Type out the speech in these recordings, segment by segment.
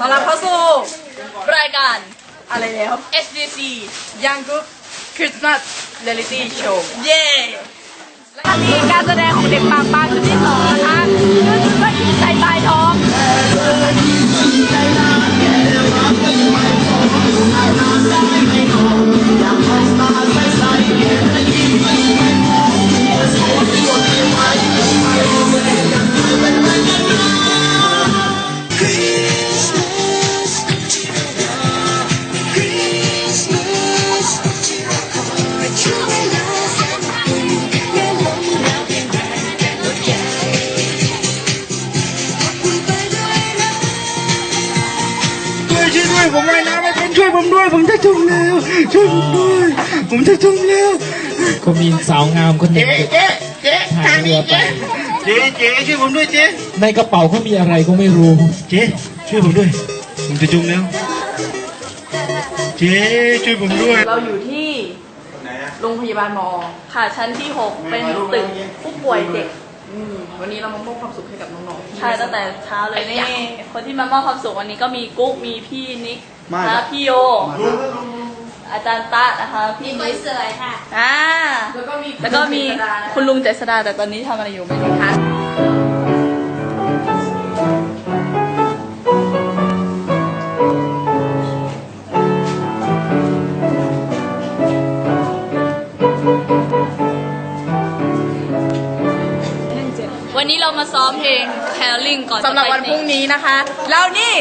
ต้อนรับเข้าสู่รายการ อะไรแล้ว SDC ยังกุ๊บคริสต์มาสเรลิตี้โชว์ เย่และมีการแสดงของเด็กปากบางชุดที่สองนะคะ วยช่วยด้วยผมว่ายน้ำไม่เป็นช่วยผมด้วย ผมจะจมแล้วช่วยผมด้วย ผมจะจมแล้วก็มีสาวงามคนหนึ่เจ๊งเจ๊เจ๊ทางนี้เจ๊เจ๊เจ๊ช่วยผมด้วยเจ๊ในกระเป๋าเขามีอะไรก็ไม่รู้ เจ๊ช่วยผมด้วย ผมจะจมแล้ว เจ๊ช่วยผมด้วย เราอยู่ที่โรงพยาบาลมอ ค่ะชั้นที่ 6 เป็นตึกผู้ป่วยเด็ก อืมวันนี้เรามามอบความสุขให้กับน้องๆที่ ใช่ตั้งแต่เช้าเลยนี่ คนที่มามอบความสุขวันนี้ก็มีกุ๊กมีพี่นิกมานะพี่โยอาจารย์ตะนะคะพี่นิกสวยค่ะอ่าแล้วก็มีแล้วก็มีคุณลุงเจษดาแต่ตอนนี้ทำอะไรอยู่ไม่รู้ค่ะ มาซ้อมเพลง Caroling ก่อนจะสำหรับวันพรุ่งนี้นะคะ แล้วนี่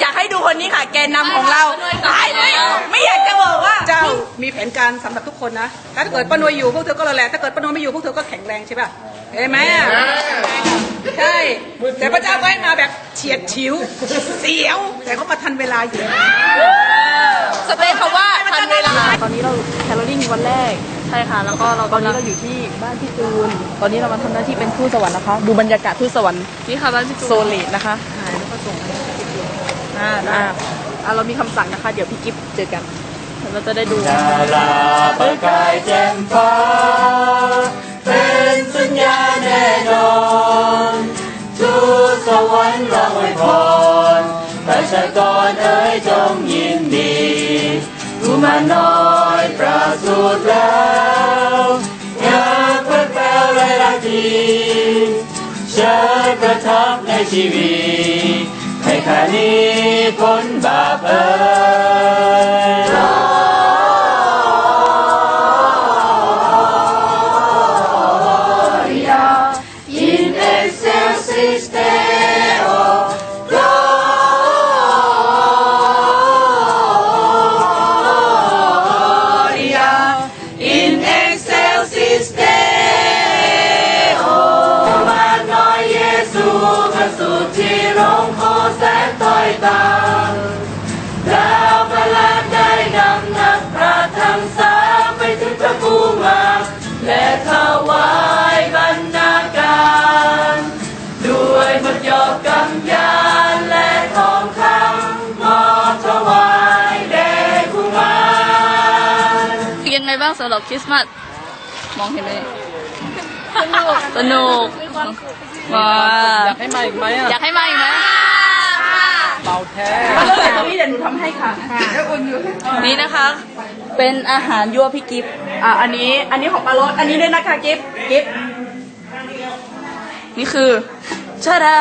อยากให้ดูคนนี้ค่ะ แกนนำของเราตายเลยไม่อยากจะบอกว่าเจ้ามีแผนการสำหรับทุกคนนะ ถ้าเกิดป้านวยอยู่พวกเธอก็รอแหละถ้าเกิดป้านวยไม่อยู่พวกเธอก็แข็งแรงใช่ป่ะเห็นไหมอะใช่แต่พระเจ้าก็ให้มาแบบเฉียดฉิวเสียว แต่เขามาทันเวลาอยู่สเปคคำว่าทันเวลาตอนนี้เราแคลอรี่วันแรก ใช่ค่ะ แล้วก็เราตอนนี้กำลัเรางอยู่ที่บ้านพี่จูน ตอนนี้เรามาทำหน้าที่เป็นทูตสวรรค์นะคะ ดูบรรยากาศทูตสวรรค์นี่ค่ะบ้านพี่จูนโซลิดนะคะถ่ายแล้วก็ส่งให้พี่จูนอ่าอ่าอ่าเรามีคำสั่งนะคะ เดี๋ยวพี่กิฟต์เจอกัน เราจะได้ดูดาราประกายแจ่มฟ้าเป็นสัญญาแน่นอนทูตสวรรค์เราอวยพรประชากรเอ๋ยจงยินดี กุมารน้อยประสูติแล้วงามเพื่อแปลไรละทีเชิญประทับในชีวิตให้ข้านี้พ้นบาปเอ่ย ต้อยตามดาวประหลาดได้นำนักปราชญ์ทั้งสามไปถึงพระภูมาและถวายบรรณาการ ด้วยหมดยอกกำยานและทองคำมอบถวายแด่กุมารยังไงบ้างสำหรับคริสต์มาสมองเห็นไหมสนุกสนุกมาอยากให้มาอีกไหมอะอยากให้มาอีกไหม เบาแท้แล้วแต่ตรงนี้เดี๋ยวหนูทำให้ค่ะนี่นะคะ เป็นอาหารยั่วพี่กิฟต์อ่าอันนี้ อันนี้ของปลารสอันนี้ด้วยนะคะกิฟต์กิฟต์นี่คือชาดา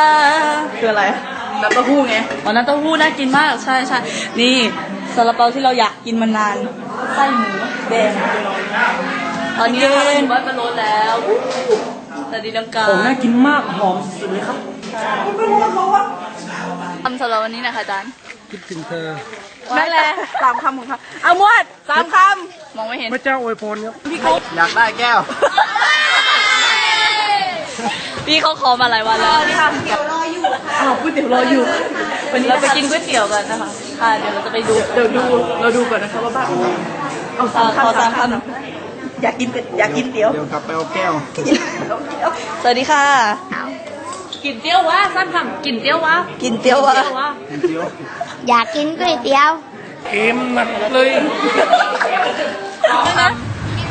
คืออะไรน้ำเต้าหู้ไงอ๋อน้ำเต้าหู้น่ากินมาก ใช่ใช่นี่ซาลาเปาที่เราอยากกินมานาน ไส้หมูแดงตอนนี้เราอยู่บ้านปลาโรสแล้วแต่ดีลังกาผมน่ากินมาก หอมสุดเลยครับ ทำสำหรับวันนี้นะคะอาจารย์คิดถึงเธอนั่นแหละสามคำของเขาเอามวดสามคมองไม่เห็น พระเจ้าอวยพรครับำพี่กุ๊กอยากได้แก้ว พี่เขาขอมาหลายวันแล้วอ้าวก๋วยเตี๋ยวรออยู่ วันนี้เราไปกินก๋วยเตี๋ยวกันนะคะ ค่ะ เดี๋ยวเราจะไปดูเดี๋ยวดู เราดูก่อนนะคะว่าบ้านเอาสามขอคำสามคอยากกินเป็ดอยากกินเตี๋ยว เดี๋ยวกลับไปเอาแก้วสวัสดีค่ะ กินเตี้ยววะสั้นคำกินเตี้ยววะกินเตี๋ยววะเตี้ยววะอยากกินก๋วยเตี๋ยวเค็มหนักเลย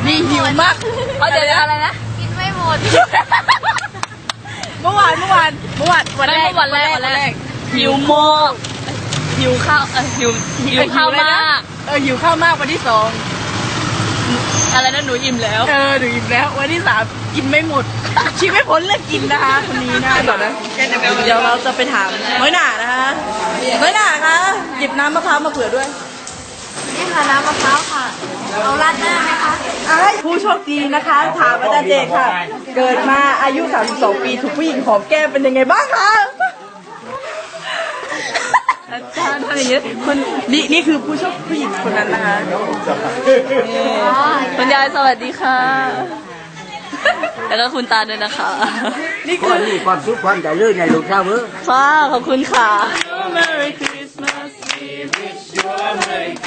นี่หิวมากเขาเดี๋ยวอะไรนะกินไม่หมดเมื่อวานเมื่อวานเมื่อวานวันแรกวันแรกวันแรกหิวโมกหิวข้าวเออหิวหิวข้าวมากเออหิวข้าวมากวันที่สอง อะไรนะหนูอิ่มแล้ว เออหนูอิ่มแล้ว วันที่สามกินไม่หมด ชีไม่พ้นเรื่องกินนะคะคนนี้นะก่อนนะเดี๋ยวเราจะไปถามน้อยหน่านะคะน้อยหน่าคะหยิบน้ำมะพร้าวมาเผื่อด้วยนี่ค่ะน้ำมะพร้าวค่ะเอาราดหน้าไหมคะผู้โชคดีนะคะ ถามอาจารย์เจตค่ะ เกิดมาอายุ 32 ปีถูกผู้หญิงหอมแก้มเป็นยังไงบ้างคะ อาจารย์ทำอย่างนี้คนนี่นี่คือผู้โชคผู้หญิงคนนั้นนะคะคุณยายสวัสดีค่ะ แล้วก็คุณตาด้วยนะคะ นี่ขอคือให้มีความสุขความเจริญในลูกสาวเอ้อค่ะขอบคุณค่ะ Merry Christmas So